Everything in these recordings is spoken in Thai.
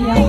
ยั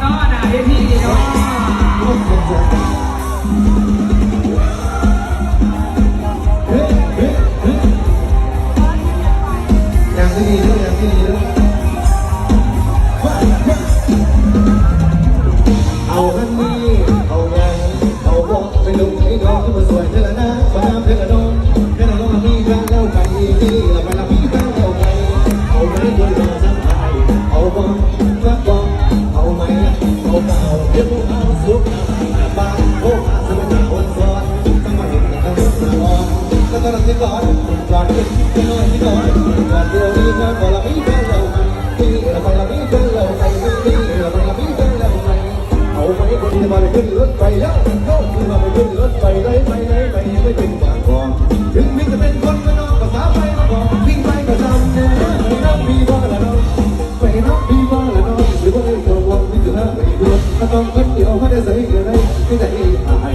เนาะหนาเวทีเนาะ ต้องก๋วยเตี๋ยวเขาได้ใส่เกลือได้จ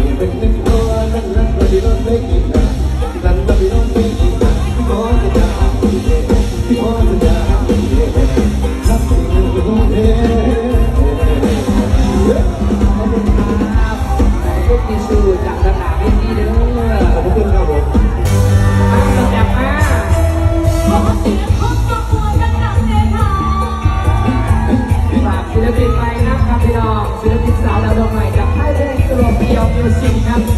eu sei na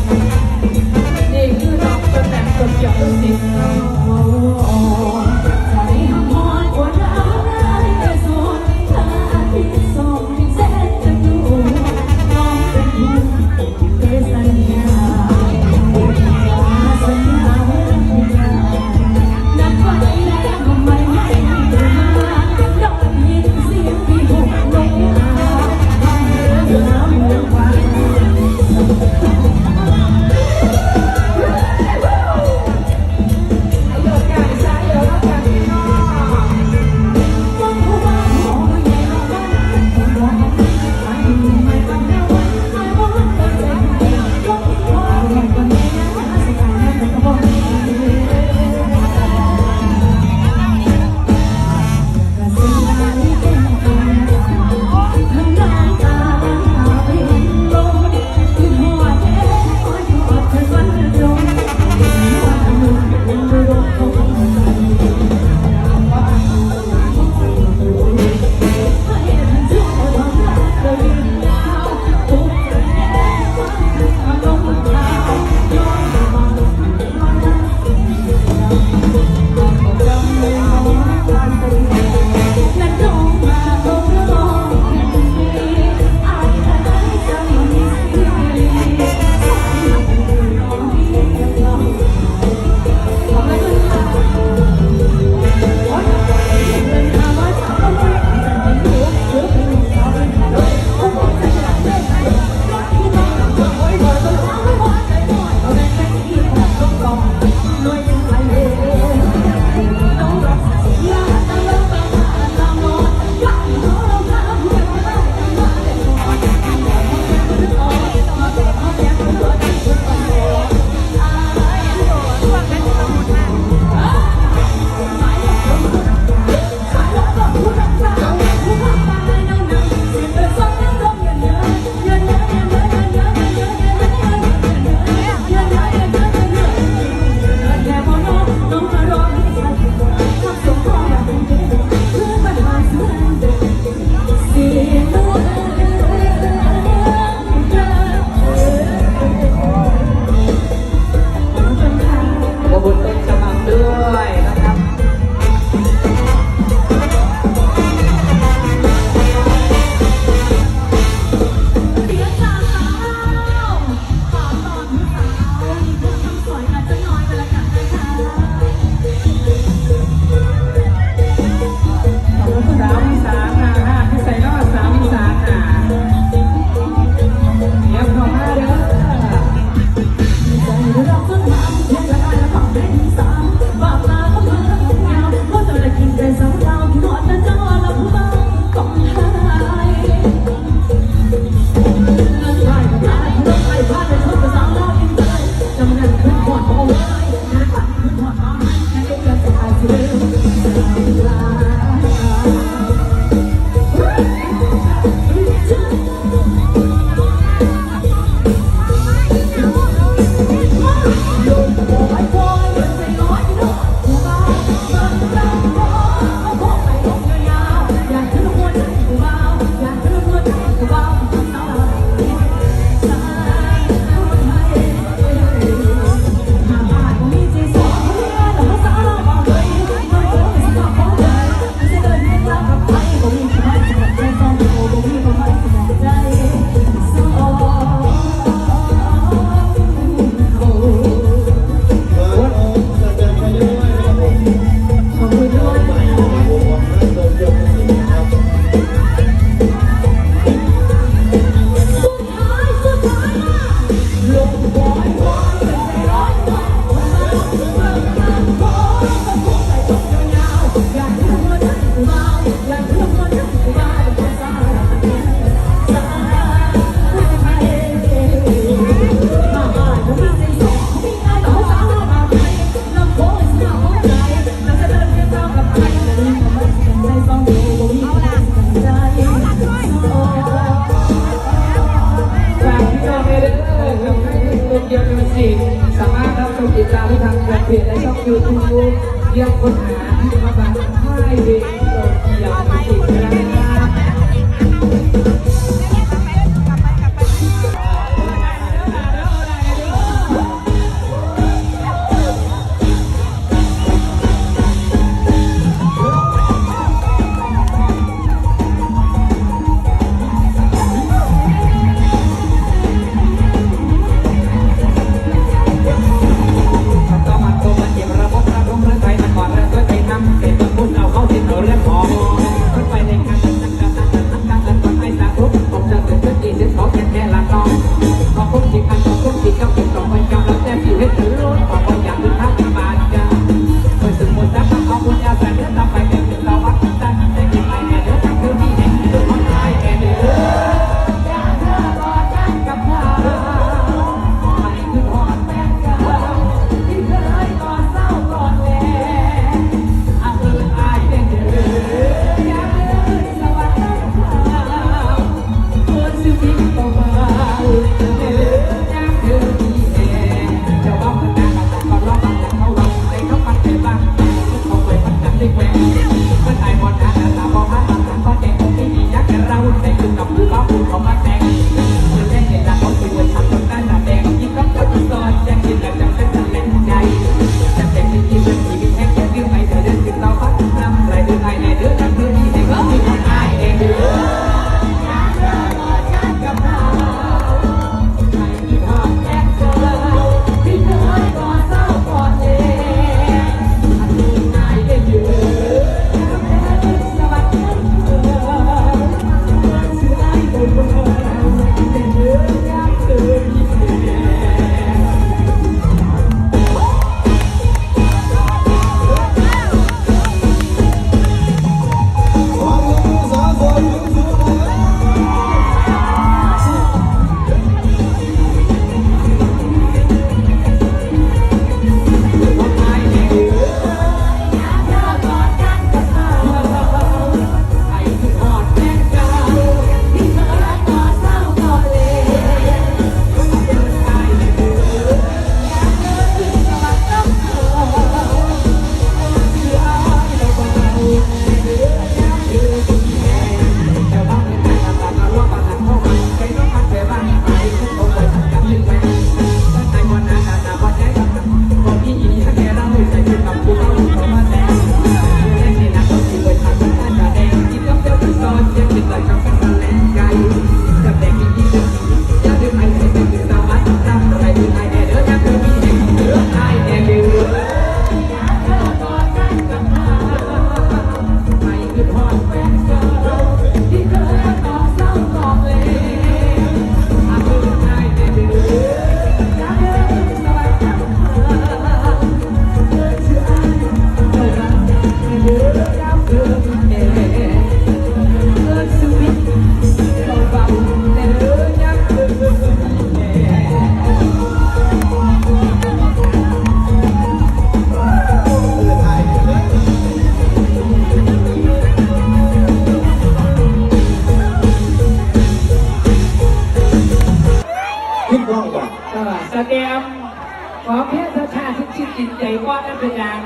ว่านั่นเป็นอย่าง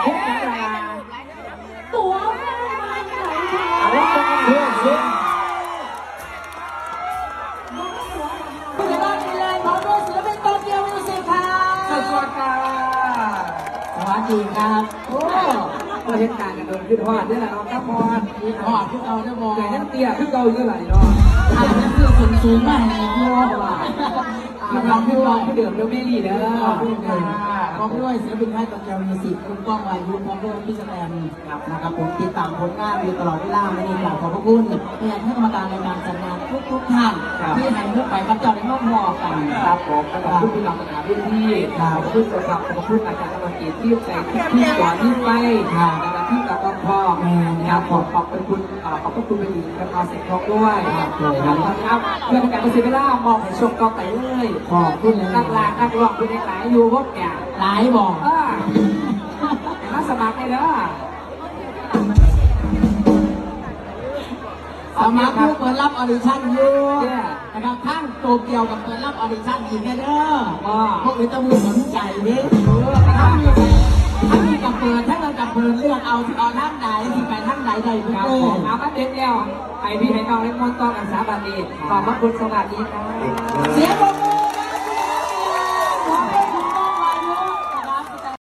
เพียรดาราตัวแม่มันไหลทางเอาว่าต้องเพื่อนเพื่อนคุณจะต้องมีเลยพร้อมด้วยศิลปินโตเกียวมิวสิกค่ะสวัสดีค่ะสวัสดีครับโอ้เราเห็นการกันโดนขึ้นหอดนี่แหละน้องครับพอดมีหอดที่เราได้บอกแต่ยังเตี้ยขึ้นเกาอยู่ไหลเนาะอาจจะเพื่อสูงสูงมากเลยพี่ว่าพี่น้องพี่น้องพี่เดิมเดี๋ยวไม่ดีเด้อ พี่คุณค่ะพร้อมด้วยศิลปินค่ายโตเกียวมิวสิกคุณก้องวายุพร้อมด้วยพี่แสดงครับนะครับผมติดตามผลงานอยู่ตลอดเวลาไม่ได้กล่าวขอบพระคุณแทนท่านกรรมการในการจัดงานทุกๆท่านที่ให้พวกไปกับเจ้าในห้องหอกันครับผมขอบคุณพี่น้องมหาวิทยาลัยขอบคุณสำหรับขอบคุณอาจารย์กำลังกิจที่ใจที่สอนที่ไปค่ะแล้วที่กับพ่อแม่นะครับขอบขอบคุณขอบคุณไปอีกแล้วก็เสร็จทองด้วยครับครับเพื่อการประสิทธิภาพมองให้ชมต่อไปเลยขอบคุณเลยนักลานักร้องคุณในสายอยู่พวกเนี่ย หลายบอกเออมาสมัครเลยเด้อสมัครผู้เปิดรับออดิชั่นอยู่นะครับทั้งโตเกียวกับเปิดรับออดิชั่นอีกแน่เด้อพวกนี้ต้องมีสนใจดิถ้ามีถ้ามีกับเปิดถ้าเรากับเปิดเลือกเอาที่เอาท่านไหนที่ไปท่านไหนใดทุกครับเอผอมอามาเด็ดเดียวไอพี่ให้น้องเล่นมอนต้อนอันสาบานีขอบพระคุณสวัสดีครับเสียงปรบมือ